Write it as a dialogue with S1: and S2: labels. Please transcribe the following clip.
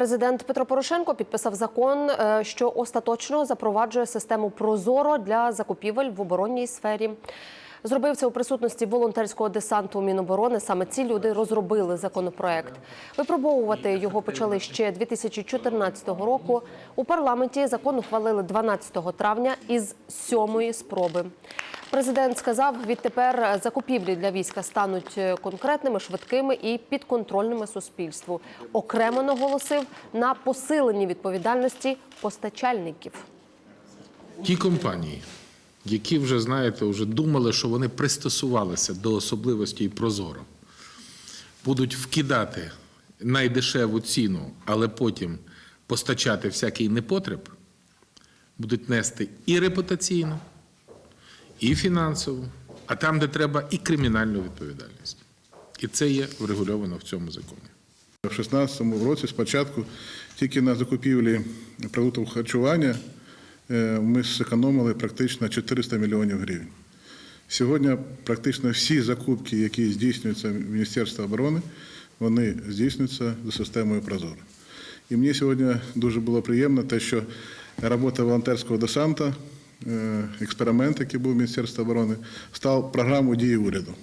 S1: Президент Петро Порошенко підписав закон, е, що остаточно запроваджує систему Прозоро для закупівель в оборонній сфері. Зробив це у присутності волонтерського десанту Міноборони. Саме ці люди розробили законопроект. Випробовувати його почали ще 2014 року. У парламенті закон ухвалили 12 травня із сьомої спроби. Президент сказав, відтепер закупівлі для війська стануть е, конкретними, швидкими і підконтрольними суспільству. Окремо наголосив на посиленні відповідальності постачальників.
S2: Ті компанії, які вже знаєте, вже думали, що вони пристосувалися до особливостей Прозоро, будуть вкидати найдешеву ціну, але потім постачати всякий непотреб, будуть нести і репутаційну, і фінансову, а там, де треба, і кримінальну відповідальність. І це є врегульовано в цьому законі.
S3: У 2016 році спочатку тільки на закупівлі продуктів харчування е, ми зекономили практично 400 мільйонів гривень. Сьогодні практично всі закупки, які здійснюються Міністерством оборони, вони здійснюються за системою Прозоро. І мені сьогодні дуже було приємно те, що робота волонтерського десанта, експеримент, який був в Міністерстві оборони, став програмою дії уряду.